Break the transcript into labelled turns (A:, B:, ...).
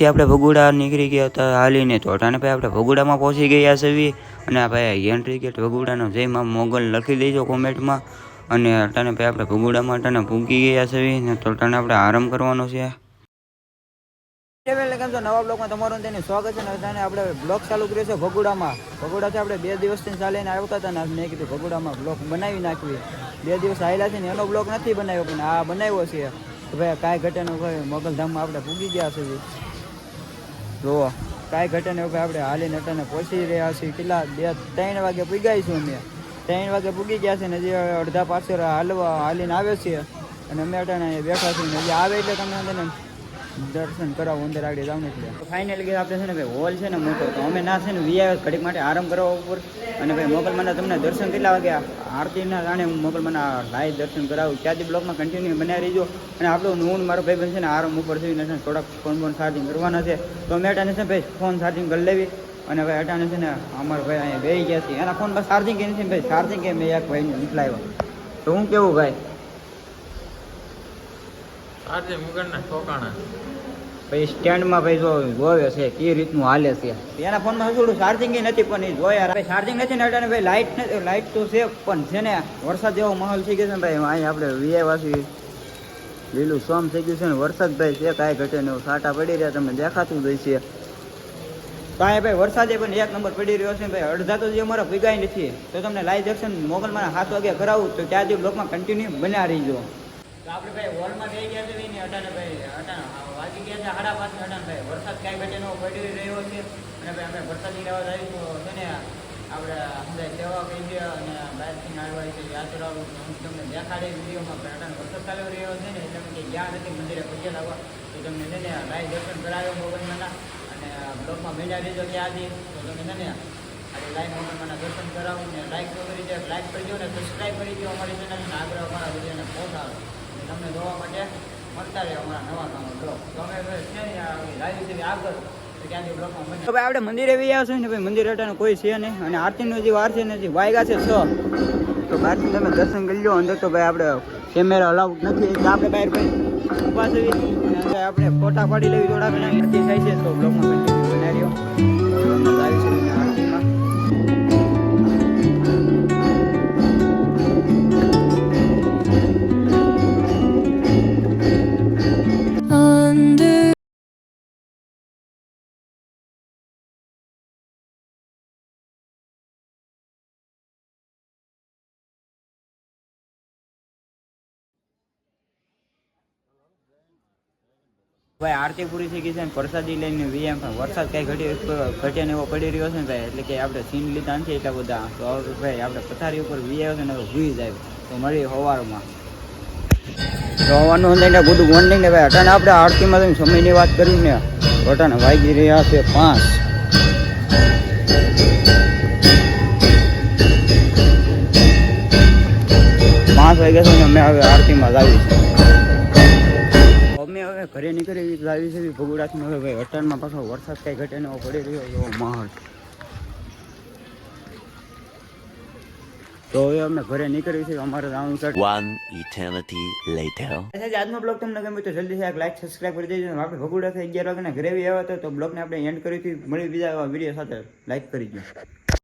A: તે આપણે ભગુડા નીકળી ગયા હતા હાલીને તો અટાણે ભાઈ આપણે ભગુડામાં પહોંચી ગયા છીએ અને ભાઈ એન્ટ્રી ગેટ ભગુડાનો જયમાં મોગલ લખી દેજો કોમેન્ટમાં. અને અટાણે ભાઈ આપણે ભગુડામાં અટાણે પૂગી ગયા છીએ ને તો આપણે આરામ કરવાનો છે.
B: કેમ છો નવા બ્લોગમાં તમારું તેનું સ્વાગત છે. અને આપણે બ્લોગ ચાલુ કર્યો છે ભગુડામાં. ભગુડાથી આપણે બે દિવસથી ચાલીને આવતા હતા ને મેં કીધું ભગુડામાં બ્લોગ બનાવી નાખવી. બે દિવસ આવેલા છે ને એનો બ્લોગ નથી બનાવ્યો, પણ આ બનાવ્યો છે. ભાઈ કાંઈ ઘટેનું ભાઈ મોગલધામમાં આપણે પૂગી ગયા છે જુઓ, કાંઈ ઘટે ને ભાઈ આપણે હાલીને અટાને પહોંચી રહ્યા છીએ. કેટલા? બે, ત્રણ વાગે પૂગાઈ છું અમે. ત્રણ વાગે પૂગી ગયા છે ને હજી અડધા પાછળ હાલવા, હાલીને આવે છે અને અમે અટાણે બેઠા છીએ હજી આવે એટલે અંદર દર્શન કરાવો, અંદર આગળ જાવ એટલે. ફાઇનલ કે આપણે છે ને ભાઈ હોલ છે ને મોટો, તો અમે ના છે ને વીઆઈ ઘડીક માટે આરામ કરવા ઉપર. અને ભાઈ મોગલમાના તમને દર્શન કેટલા વાગ્યા આરતીના જાણે હું મોગલમાના લાઈવ દર્શન કરાવું. ત્યાંથી બ્લોકમાં કન્ટિન્યુ બનાવી રહીજો અને આપણું હું મારો ભાઈ બનશે ને આરામ ઉપર થઈને છે થોડાક ફોન ફોન ચાર્જિંગ કરવાના છે. તો અમે અટાને છે ભાઈ ફોન ચાર્જિંગ કરી લેવી. અને ભાઈ અટાને છે ને અમારો ભાઈ અહીંયા બેસી ગયા છે. એના ફોન પર ચાર્જિંગ કે નથી ભાઈ? ચાર્જિંગ કે મેં એક ભાઈને નીકળાવ્યો તો હું કેવું ભાઈ?
C: આજે મુગરના ઠોકાણા
B: ભાઈ સ્ટેન્ડમાં ભાઈ જો જોવે છે કે રીતનું હાલે છે. એના ફોનમાં થોડું ચાર્જિંગ નથી પણ એ જોયા ચાર્જિંગ નથી ને એટલે ભાઈ લાઇટ લાઇટ તો છે પણ છે ને વરસાદ જેવો માહોલ થઈ ગયો છે ને ભાઈ અહીં આપણે વીઆઈવાસી લીલું સોમ થઈ ગયું છે ને વરસાદ ભાઈ છે કાંઈ ઘટે ને સાટા પડી રહ્યા તમને દેખાતું જ છે. કાંઈ ભાઈ વરસાદે પણ એક નંબર પડી રહ્યો છે ભાઈ અડધા તો જે અમારા ભીગાઈ નથી. તો તમને લાઈવ દર્શન મોગલમાં સાત વાગે કરાવું તો ત્યાં જે બ્લોકમાં કન્ટિન્યુ બન્યા રહીજો. તો આપણે ભાઈ હોલમાં જઈ ગયા છે ને અટાને ભાઈ અટાણે વાગી ગયા છે સાડા પાંચ ભાઈ, વરસાદ કાંઈ ઘટેનો પડી રહ્યો છે. અને ભાઈ અમે વરસાદની રહેવા તો છે ને, આપણે અંદર સેવા કહી દે અને બહારથી નાળવાય છે યાત્રા હું તમને દેખાડે વિડીયોમાં અટાણે વરસાદ ચાલુ રહ્યો છે ને, એટલે કે ગયા નથી મંદિરે પહોંચ્યા લાવવા, તો તમને છે ને લાઈવ દર્શન કરાવ્યો મોબાઈલમાંના અને બ્લોગમાં મેળા ત્યાં હતી તો તમે છે ને, આજે લાઈવ મોબાઈલમાંના દર્શન કરાવું ને લાઈક તો કરી દે લાઈક કરજો ને સબસ્ક્રાઈબ કરી દો અમારી ચેનલને આગળ અમારા વિડીયોને પહોંચાડો અને તમને જોવા માટે ને ભાઈ આપણે મંદિરે આવ્યા આવશે ને ભાઈ, મંદિર હટાનું કોઈ છે નહીં. અને આરતીનો જે વાર છે ને, જે વાયગા છે છ તો બહારથી તમે દર્શન કરી લો, અંદર તો ભાઈ આપણે કેમેરા અલાઉડ નથી. આપણે બહાર ભાઈ અંદર આપણે ફોટા પાડી લેવી, થોડા થાય છે તો બ્લોગમાં ભાઈ, આરતી પૂરી થઈ ગઈ છે પ્રસાદી લઈને વીએમ પણ વરસાદ કઈ ઘટી ઘટે ને એવો પડી રહ્યો છે ને ભાઈ, એટલે કે આપણે સીન લીધા નથી એટલા બધા. તો ભાઈ, આપણે પથારી ઉપર વી છે ને ભૂઈ જાય. તો મળી સવારમાં તો હવાનું લઈને ગુડ મોર્નિંગ ને ભાઈ, અટાણે આપણે આરતીમાં તમે સમયની વાત કરી ને અટાણે વાગી રહ્યા છે પાંચ. પાંચ વાગ્યા છે ને અમે હવે આરતીમાં જ આવી હવે ઘરે નીકળી લાવી છે ભગુડાથી હવે ભાઈ અટાણમાં પાછો વરસાદ કઈ ઘટે એવો પડી રહ્યો એવો માહોલ. તો હવે અમે ઘરે નીકળી છે અમારે જવાનું છે
D: વન ઇટર્નિટી લેટર
B: આજે આજનો બ્લોગ તમને ગમે તો જલ્દી એક લાઈક સબસ્ક્રાઇબ કરી દેજો. આપણે ભગુડા થઈ અગિયાર વાગ્યાના ઘરે બી આવ્યા હતા તો બ્લોગને આપણે એન્ડ કરી હતી. મળી બીજા વીડિયો સાથે. લાઈક કરી દો